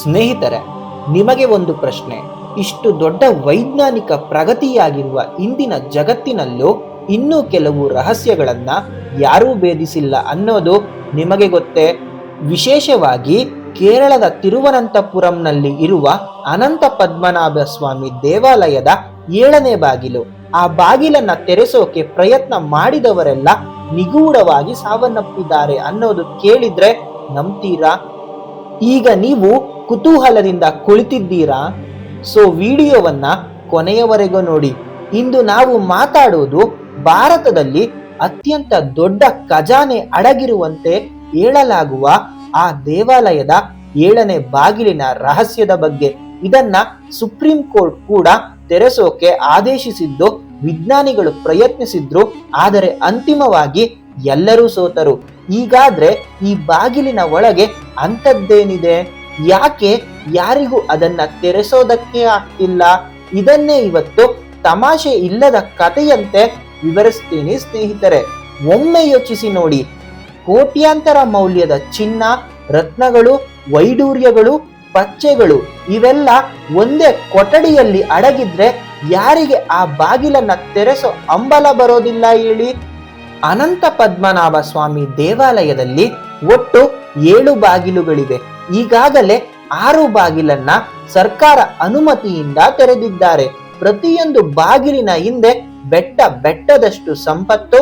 ಸ್ನೇಹಿತರೆ, ನಿಮಗೆ ಒಂದು ಪ್ರಶ್ನೆ. ಇಷ್ಟು ದೊಡ್ಡ ವೈಜ್ಞಾನಿಕ ಪ್ರಗತಿಯಾಗಿರುವ ಇಂದಿನ ಜಗತ್ತಿನಲ್ಲೂ ಇನ್ನೂ ಕೆಲವು ರಹಸ್ಯಗಳನ್ನ ಯಾರೂ ಭೇದಿಸಿಲ್ಲ ಅನ್ನೋದು ನಿಮಗೆ ಗೊತ್ತೇ? ವಿಶೇಷವಾಗಿ ಕೇರಳದ ತಿರುವನಂತಪುರಂನಲ್ಲಿ ಇರುವ ಅನಂತ ಪದ್ಮನಾಭ ಸ್ವಾಮಿ ದೇವಾಲಯದ ಏಳನೇ ಬಾಗಿಲು. ಆ ಬಾಗಿಲನ್ನ ತೆರೆಸೋಕೆ ಪ್ರಯತ್ನ ಮಾಡಿದವರೆಲ್ಲ ನಿಗೂಢವಾಗಿ ಸಾವನ್ನಪ್ಪಿದ್ದಾರೆ ಅನ್ನೋದು ಕೇಳಿದ್ರೆ ನಂಬ್ತೀರಾ? ಈಗ ನೀವು ಕುತೂಹಲದಿಂದ ಕುಳಿತಿದ್ದೀರಾ? ಸೊ ವಿಡಿಯೋವನ್ನ ಕೊನೆಯವರೆಗೂ ನೋಡಿ. ಇಂದು ನಾವು ಮಾತಾಡುವುದು ಭಾರತದಲ್ಲಿ ಅತ್ಯಂತ ದೊಡ್ಡ ಖಜಾನೆ ಅಡಗಿರುವಂತೆ ಹೇಳಲಾಗುವ ಆ ದೇವಾಲಯದ ಏಳನೇ ಬಾಗಿಲಿನ ರಹಸ್ಯದ ಬಗ್ಗೆ. ಇದನ್ನ ಸುಪ್ರೀಂ ಕೋರ್ಟ್ ಕೂಡ ತೆರೆಸೋಕೆ ಆದೇಶಿಸಿದ್ದು, ವಿಜ್ಞಾನಿಗಳು ಪ್ರಯತ್ನಿಸಿದ್ರು, ಆದರೆ ಅಂತಿಮವಾಗಿ ಎಲ್ಲರೂ ಸೋತರು. ಈಗಾದ್ರೆ ಈ ಬಾಗಿಲಿನ ಒಳಗೆ ಅಂಥದ್ದೇನಿದೆ? ಯಾಕೆ ಯಾರಿಗೂ ಅದನ್ನ ತೆರೆಸೋದಕ್ಕೆ ಆಗ್ತಿಲ್ಲ? ಇದನ್ನೇ ಇವತ್ತು ತಮಾಷೆ ಇಲ್ಲದ ಕಥೆಯಂತೆ ವಿವರಿಸ್ತೀನಿ ಸ್ನೇಹಿತರೆ. ಒಮ್ಮೆ ಯೋಚಿಸಿ ನೋಡಿ. ಕೋಟ್ಯಾಂತರ ಮೌಲ್ಯದ ಚಿನ್ನ, ರತ್ನಗಳು, ವೈಡೂರ್ಯಗಳು, ಪಚ್ಚೆಗಳು ಇವೆಲ್ಲ ಒಂದೇ ಕೊಠಡಿಯಲ್ಲಿ ಅಡಗಿದ್ರೆ ಯಾರಿಗೆ ಆ ಬಾಗಿಲನ್ನ ತೆರೆಸೋ ಅಂಬಲ ಬರೋದಿಲ್ಲ ಹೇಳಿ? ಅನಂತ ಪದ್ಮನಾಭ ಸ್ವಾಮಿ ದೇವಾಲಯದಲ್ಲಿ ಒಟ್ಟು ಏಳು ಬಾಗಿಲುಗಳಿವೆ. ಈಗಾಗಲೇ ಆರು ಬಾಗಿಲನ್ನ ಸರ್ಕಾರ ಅನುಮತಿಯಿಂದ ತೆರೆದಿದ್ದಾರೆ. ಪ್ರತಿಯೊಂದು ಬಾಗಿಲಿನ ಹಿಂದೆ ಬೆಟ್ಟ ಬೆಟ್ಟದಷ್ಟು ಸಂಪತ್ತು,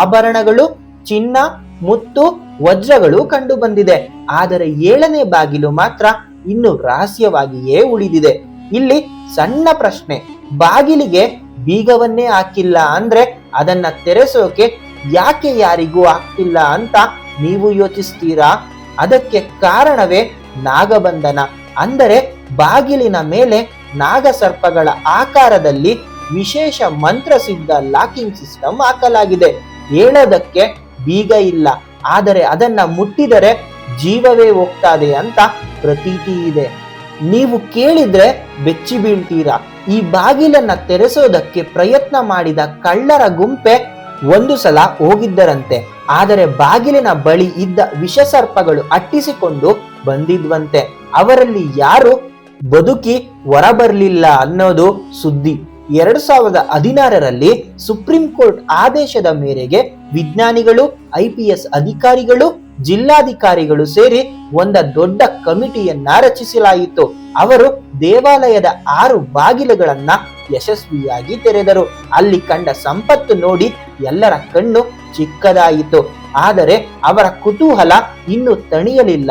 ಆಭರಣಗಳು, ಚಿನ್ನ, ಮುತ್ತು, ವಜ್ರಗಳು ಕಂಡು ಬಂದಿದೆ ಆದರೆ ಏಳನೇ ಬಾಗಿಲು ಮಾತ್ರ ಇನ್ನು ರಹಸ್ಯವಾಗಿಯೇ ಉಳಿದಿದೆ. ಇಲ್ಲಿ ಸಣ್ಣ ಪ್ರಶ್ನೆ, ಬಾಗಿಲಿಗೆ ಬೀಗವನ್ನೇ ಹಾಕಿಲ್ಲ ಅಂದ್ರೆ ಅದನ್ನ ತೆರೆಸೋಕೆ ಯಾಕೆ ಯಾರಿಗೂ ಆಗ್ತಿಲ್ಲ ಅಂತ ನೀವು ಯೋಚಿಸ್ತೀರಾ? ಅದಕ್ಕೆ ಕಾರಣವೇ ನಾಗಬಂಧನ. ಅಂದರೆ ಬಾಗಿಲಿನ ಮೇಲೆ ನಾಗಸರ್ಪಗಳ ಆಕಾರದಲ್ಲಿ ವಿಶೇಷ ಮಂತ್ರಸಿದ್ಧ ಲಾಕಿಂಗ್ ಸಿಸ್ಟಮ್ ಹಾಕಲಾಗಿದೆ. ಹೇಳೋದಕ್ಕೆ ಬೀಗ ಇಲ್ಲ. ಆದರೆ ಅದನ್ನ ಮುಟ್ಟಿದರೆ ಜೀವವೇ ಹೋಗ್ತದೆ ಅಂತ ಪ್ರತೀತಿ ಇದೆ. ನೀವು ಕೇಳಿದ್ರೆ ಬೆಚ್ಚಿ ಬೀಳ್ತೀರಾ. ಈ ಬಾಗಿಲನ್ನ ತೆರೆಸೋದಕ್ಕೆ ಪ್ರಯತ್ನ ಮಾಡಿದ ಕಳ್ಳರ ಗುಂಪೆ ಒಂದು ಸಲ ಹೋಗಿದ್ದರಂತೆ. ಆದರೆ ಬಾಗಿಲಿನ ಬಳಿ ಇದ್ದ ವಿಷಸರ್ಪಗಳು ಅಟ್ಟಿಸಿಕೊಂಡು ಬಂದಿದ್ವಂತೆ. ಅವರಲ್ಲಿ ಯಾರು ಬದುಕಿ ಹೊರಬರ್ಲಿಲ್ಲ ಅನ್ನೋದು ಸುದ್ದಿ. ಎರಡು ಸಾವಿರದ ಹದಿನಾರರಲ್ಲಿ ಸುಪ್ರೀಂ ಕೋರ್ಟ್ ಆದೇಶದ ಮೇರೆಗೆ ವಿಜ್ಞಾನಿಗಳು ಐಪಿಎಸ್ ಅಧಿಕಾರಿಗಳು, ಜಿಲ್ಲಾಧಿಕಾರಿಗಳು ಸೇರಿ ಒಂದ ದೊಡ್ಡ ಕಮಿಟಿಯನ್ನ ರಚಿಸಲಾಯಿತು. ಅವರು ದೇವಾಲಯದ ಆರು ಬಾಗಿಲುಗಳನ್ನ ಯಶಸ್ವಿಯಾಗಿ ತೆರೆದರು. ಅಲ್ಲಿ ಕಂಡ ಸಂಪತ್ತು ನೋಡಿ ಎಲ್ಲರ ಕಣ್ಣು ಚಿಕ್ಕದಾಯಿತು. ಆದರೆ ಅವರ ಕುತೂಹಲ ಇನ್ನು ತಣಿಯಲಿಲ್ಲ.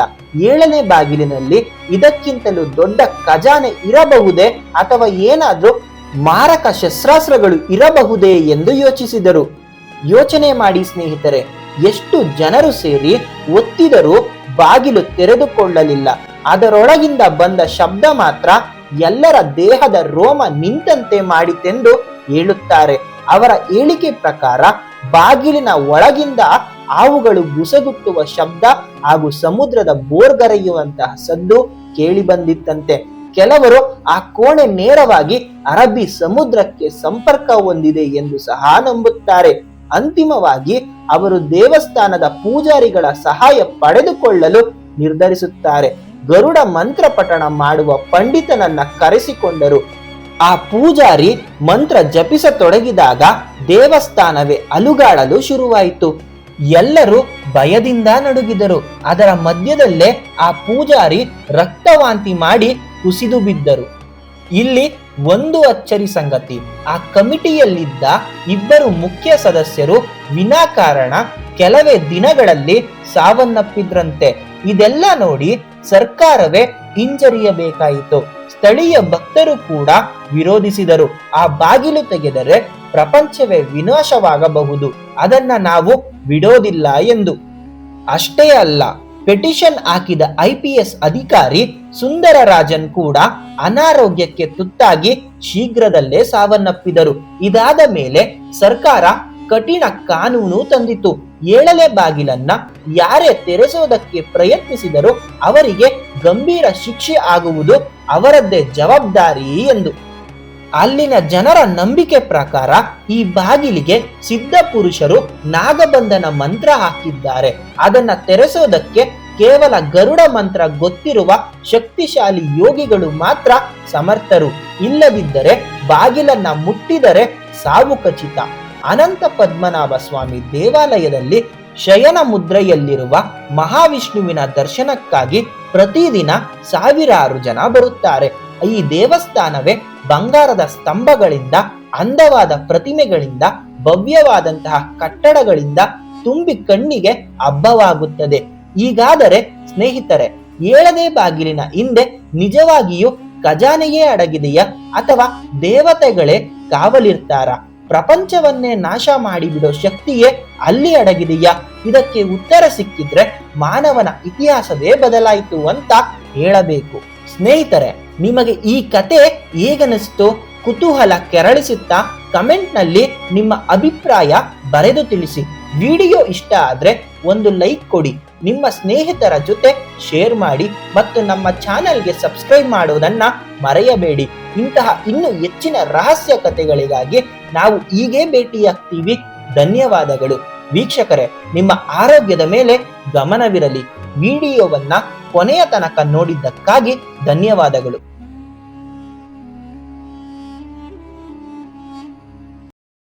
ಏಳನೇ ಬಾಗಿಲಿನಲ್ಲಿ ಇದಕ್ಕಿಂತಲೂ ದೊಡ್ಡ ಖಜಾನೆ ಇರಬಹುದೇ ಅಥವಾ ಏನಾದರೂ ಮಾರಕ ಶಸ್ತ್ರಾಸ್ತ್ರಗಳು ಇರಬಹುದೇ ಎಂದು ಯೋಚಿಸಿದರು. ಯೋಚನೆ ಮಾಡಿ ಸ್ನೇಹಿತರೆ, ಎಷ್ಟು ಜನರು ಸೇರಿ ಒತ್ತಿದರೂ ಬಾಗಿಲು ತೆರೆದುಕೊಳ್ಳಲಿಲ್ಲ. ಅದರೊಳಗಿಂದ ಬಂದ ಶಬ್ದ ಮಾತ್ರ ಎಲ್ಲರ ದೇಹದ ರೋಮ ನಿಂತಂತೆ ಮಾಡಿತೆಂದು ಹೇಳುತ್ತಾರೆ. ಅವರ ಹೇಳಿಕೆ ಪ್ರಕಾರ ಬಾಗಿಲಿನ ಒಳಗಿಂದ ಹಾವುಗಳು ಬುಸಗುಟ್ಟುವ ಶಬ್ದ ಹಾಗೂ ಸಮುದ್ರದ ಬೋರ್ಗರೆಯುವಂತಹ ಸದ್ದು ಕೇಳಿ ಬಂದಿತ್ತಂತೆ. ಕೆಲವರು ಆ ಕೋಣೆ ನೇರವಾಗಿ ಅರಬ್ಬಿ ಸಮುದ್ರಕ್ಕೆ ಸಂಪರ್ಕ ಹೊಂದಿದೆ ಎಂದು ಸಹ ನಂಬುತ್ತಾರೆ. ಅಂತಿಮವಾಗಿ ಅವರು ದೇವಸ್ಥಾನದ ಪೂಜಾರಿಗಳ ಸಹಾಯ ಪಡೆದುಕೊಳ್ಳಲು ನಿರ್ಧರಿಸುತ್ತಾರೆ. ಗರುಡ ಮಂತ್ರ ಪಠಣ ಮಾಡುವ ಪಂಡಿತನನ್ನ ಕರೆಸಿಕೊಂಡರು. ಆ ಪೂಜಾರಿ ಮಂತ್ರ ಜಪಿಸತೊಡಗಿದಾಗ ದೇವಸ್ಥಾನವೇ ಅಲುಗಾಡಲು ಶುರುವಾಯಿತು. ಎಲ್ಲರೂ ಭಯದಿಂದ ನಡುಗಿದರು. ಅದರ ಮಧ್ಯದಲ್ಲೇ ಆ ಪೂಜಾರಿ ರಕ್ತವಾಂತಿ ಮಾಡಿ ಕುಸಿದು ಬಿದ್ದರು. ಇಲ್ಲಿ ಒಂದು ಅಚ್ಚರಿ ಸಂಗತಿ. ಆ ಕಮಿಟಿಯಲ್ಲಿದ್ದ ಇಬ್ಬರು ಮುಖ್ಯ ಸದಸ್ಯರು ವಿನಾಕಾರಣ ಕೆಲವೇ ದಿನಗಳಲ್ಲಿ ಸಾವನ್ನಪ್ಪಿದ್ರಂತೆ. ಇದೆಲ್ಲ ನೋಡಿ ಸರ್ಕಾರವೇ ಹಿಂಜರಿಯಬೇಕಾಯಿತು. ಸ್ಥಳೀಯ ಭಕ್ತರು ಕೂಡ ವಿರೋಧಿಸಿದರು. ಆ ಬಾಗಿಲು ತೆಗೆದರೆ ಪ್ರಪಂಚವೇ ವಿನಾಶವಾಗಬಹುದು. ಅದನ್ನ ನಾವು ಬಿಡೋದಿಲ್ಲ ಎಂದು. ಅಷ್ಟೇ ಅಲ್ಲ, ಪೆಟಿಷನ್ ಹಾಕಿದ ಐಪಿಎಸ್ ಅಧಿಕಾರಿ ಸುಂದರ ರಾಜನ್ ಕೂಡ ಅನಾರೋಗ್ಯಕ್ಕೆ ತುತ್ತಾಗಿ ಶೀಘ್ರದಲ್ಲೇ ಸಾವನ್ನಪ್ಪಿದರು. ಇದಾದ ಮೇಲೆ ಸರ್ಕಾರ ಕಠಿಣ ಕಾನೂನು ತಂದಿತು ಏಳನೇ ಬಾಗಿಲನ್ನ ಯಾರೇ ತೆರೆಸೋದಕ್ಕೆ ಪ್ರಯತ್ನಿಸಿದರೂ ಅವರಿಗೆ ಗಂಭೀರ ಶಿಕ್ಷೆ ಆಗುವುದು ಅವರದ್ದೇ ಜವಾಬ್ದಾರಿ ಎಂದು. ಅಲ್ಲಿನ ಜನರ ನಂಬಿಕೆ ಪ್ರಕಾರ ಈ ಬಾಗಿಲಿಗೆ ಸಿದ್ಧ ಪುರುಷರು ನಾಗಬಂಧನ ಮಂತ್ರ ಹಾಕಿದ್ದಾರೆ. ಅದನ್ನ ತೆರೆಸೋದಕ್ಕೆ ಕೇವಲ ಗರುಡ ಮಂತ್ರ ಗೊತ್ತಿರುವ ಶಕ್ತಿಶಾಲಿ ಯೋಗಿಗಳು ಮಾತ್ರ ಸಮರ್ಥರು. ಇಲ್ಲದಿದ್ದರೆ ಬಾಗಿಲನ್ನ ಮುಟ್ಟಿದರೆ ಸಾವು ಖಚಿತ. ಅನಂತ ಪದ್ಮನಾಭ ಸ್ವಾಮಿ ದೇವಾಲಯದಲ್ಲಿ ಶಯನ ಮುದ್ರೆಯಲ್ಲಿರುವ ಮಹಾವಿಷ್ಣುವಿನ ದರ್ಶನಕ್ಕಾಗಿ ಪ್ರತಿದಿನ ಸಾವಿರಾರು ಜನ ಬರುತ್ತಾರೆ. ಈ ದೇವಸ್ಥಾನವೇ ಬಂಗಾರದ ಸ್ತಂಭಗಳಿಂದ, ಅಂದವಾದ ಪ್ರತಿಮೆಗಳಿಂದ, ಭವ್ಯವಾದಂತಹ ಕಟ್ಟಡಗಳಿಂದ ತುಂಬಿ ಕಣ್ಣಿಗೆ ಹಬ್ಬವಾಗುತ್ತದೆ. ಈಗಾದರೆ ಸ್ನೇಹಿತರೆ, ಏಳನೇ ಬಾಗಿಲಿನ ಹಿಂದೆ ನಿಜವಾಗಿಯೂ ಖಜಾನೆಯೇ ಅಡಗಿದೆಯಾ ಅಥವಾ ದೇವತೆಗಳೇ ಕಾವಲಿರ್ತಾರ? ಪ್ರಪಂಚವನ್ನೇ ನಾಶ ಮಾಡಿಬಿಡೋ ಶಕ್ತಿಯೇ ಅಲ್ಲಿ ಅಡಗಿದೆಯಾ? ಇದಕ್ಕೆ ಉತ್ತರ ಸಿಕ್ಕಿದ್ರೆ ಮಾನವನ ಇತಿಹಾಸವೇ ಬದಲಾಯಿತು ಅಂತ ಹೇಳಬೇಕು. ಸ್ನೇಹಿತರೆ, ನಿಮಗೆ ಈ ಕತೆ ಹೇಗನಿಸ್ತು ಕುತೂಹಲ ಕೆರಳಿಸುತ್ತಾ ಕಮೆಂಟ್ನಲ್ಲಿ ನಿಮ್ಮ ಅಭಿಪ್ರಾಯ ಬರೆದು ತಿಳಿಸಿ. ವಿಡಿಯೋ ಇಷ್ಟ ಆದ್ರೆ ಒಂದು ಲೈಕ್ ಕೊಡಿ. ನಿಮ್ಮ ಸ್ನೇಹಿತರ ಜೊತೆ ಶೇರ್ ಮಾಡಿ ಮತ್ತು ನಮ್ಮ ಚಾನೆಲ್ಗೆ ಸಬ್ಸ್ಕ್ರೈಬ್ ಮಾಡುವುದನ್ನ ಮರೆಯಬೇಡಿ. ಇಂತಹ ಇನ್ನೂ ಹೆಚ್ಚಿನ ರಹಸ್ಯ ಕಥೆಗಳಿಗಾಗಿ ನಾವು ಹೀಗೆ ಭೇಟಿಯಾಗ್ತೀವಿ ಧನ್ಯವಾದಗಳು. ವೀಕ್ಷಕರೇ ನಿಮ್ಮ ಆರೋಗ್ಯದ ಮೇಲೆ ಗಮನವಿರಲಿ. ವಿಡಿಯೋವನ್ನ ಕೊನೆಯ ತನಕ ನೋಡಿದ್ದಕ್ಕಾಗಿ ಧನ್ಯವಾದಗಳು.